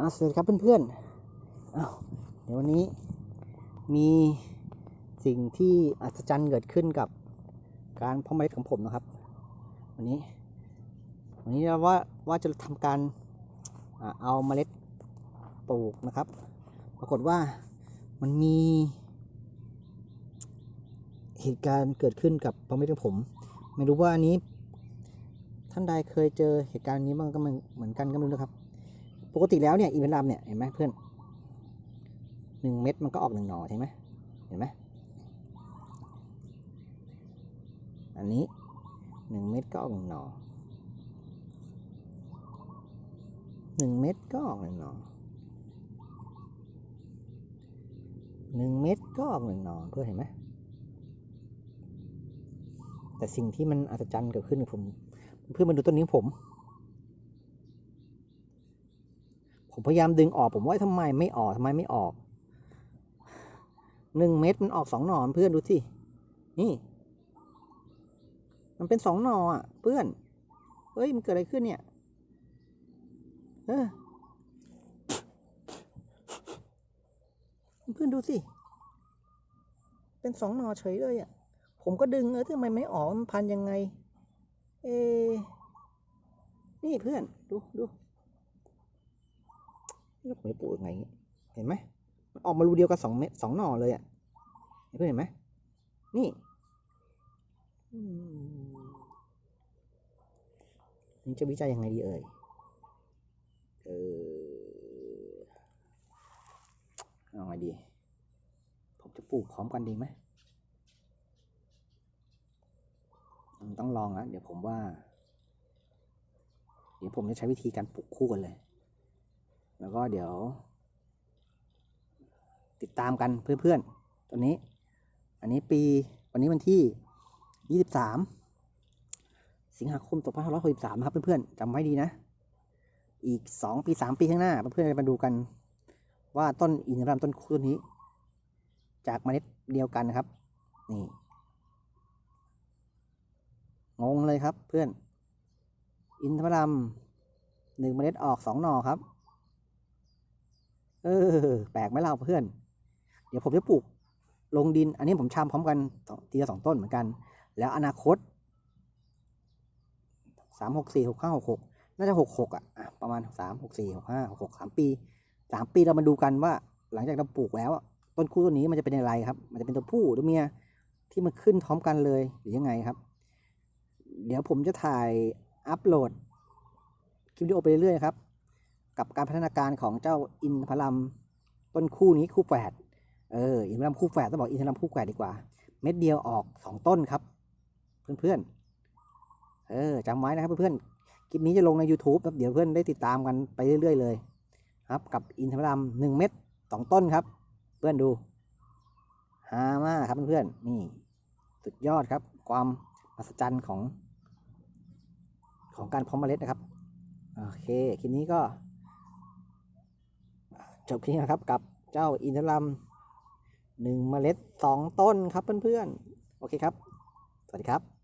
อะสวัสดีครับเพื่อนๆอ้าวเดี๋ยววันนี้มีสิ่งที่อัศจรรย์เกิดขึ้นกับการเพาะเมล็ดของผมนะครับ วันนี้ วันนี้เราว่าว่าจะทำการอเอาเมล็ดปลูกนะครับ ปรากฏว่ามันมี เหตุการณ์เกิดขึ้นกับเพาะเมล็ดของผม ไม่รู้ว่าอันนี้ ท่านใดเคยเจอเหตุการณ์นี้บ้างก็เหมือนกันก็ไม่รู้นะครับ ปกติแล้วเนี่ยอินทผลัมเนี่ยเห็นไหมเพื่อนหนึ่งเม็ดมันก็ออกหนึ่งหน่อใช่ไหมเห็นไหมอันนี้หนึ่งเม็ดก็ออกหนึ่งหน่อหนึ่งเม็ดก็ออกหนึ่งหน่อหนึ่งเม็ดก็ออกหนึ่งหน่อเพื่อนเห็นไหมแต่สิ่งที่มันอัศจรรย์เกิดขึ้นกับผม เพื่อนมาดูต้นนี้ผม ผมพยายามดึงออกผมว่าทำไมไม่ออกทำไมไม่ออกหนึ่งเม็ดมันออกสองหน่อเพื่อนดูสินี่ มันเป็นสองหนออะ เพื่อนเฮ้ยมันเกิดอะไรขึ้นเนี่ยเออเพื่อนดูสิ เป็นสองหนอเฉยเลยอะ ผมก็ดึงเออทำไมไม่ออกมันพันยังไง เอ นี่เพื่อน ดูดู แล้วผมจะปลูกยังไงเงี้ยเห็นไหมมันออกมารูเดียวกันสองเม็ดสองหน่อเลยอะ่ะเห็นเพื่อนเห็นไหมนี่นี่จะวิจัยยังไงดีเอ่ยเออเอาไงดี ผมจะปลูกพร้อมกันดีไหมอืมต้องลองนะเดี๋ยวผมว่า เดี๋ยวผมจะใช้วิธีการปลูกคู่กันเลย แล้วก็เดี๋ยว ติดตามกันเพื่อนๆตอนนี้ อันนี้ปีวันนี้วันที่ 23 สิงหาคม2563ครับเพื่อนๆจำไว้ดีนะ อีก 2 ปี 3 ปีข้างหน้า เพื่อนๆจะมาดูกัน ว่าต้นอินทผลัมต้นคู่ต้นนี้ จากเมล็ดเดียวกันนะครับ นี่งงเลยครับเพื่อน อินทผลัมหนึ่งเมล็ดออกสองหน่อครับ เออ แปลกไหมเราเพื่อน เดี๋ยวผมจะปลูกลงดิน อันนี้ผมชำพร้อมกันทีละสองต้นเหมือนกัน แล้วอนาคตสามหกสี่หกห้าหกหกน่าจะหกหกอะประมาณสามหกสี่หกห้าหกหกสามปีสามปีเรามาดูกันว่า หลังจากเราปลูกแล้วอะต้นคู่ต้นนี้มันจะเป็นอะไรครับ มันจะเป็นตัวผู้หรือเมียที่มันขึ้นพร้อมกันเลยหรือยังไงครับ เดี๋ยวผมจะถ่ายอัปโหลดคลิปวิดีโอไปเรื่อยๆครับ กับการพัฒนาการของเจ้าอินทผลัมต้นคู่นี้คู่แฝดเอออินทผลัมคู่แฝดต้องบอกอินทผลัมคู่แฝดดีกว่า เม็ดเดียวออกสองต้นครับ เพื่อนๆเออจำไว้นะครับเพื่อนๆคลิปนี้จะลงใน YouTube ครับเดี๋ยวเพื่อนได้ติดตามกันไปเรื่อย ๆ เลยครับ กับอินทผลัมหนึ่งเม็ดสองต้นครับ เพื่อนดูฮามากครับเพื่อนๆนี่สุดยอดครับ ความอัศจรรย์ของของการเพาะเมล็ดนะครับ โอเค คลิปนี้ก็ จบคลิปนะครับกับเจ้าอินทรัมหนึ่งเมล็ดสองต้นครับเพื่อนๆ โอเคครับ สวัสดีครับ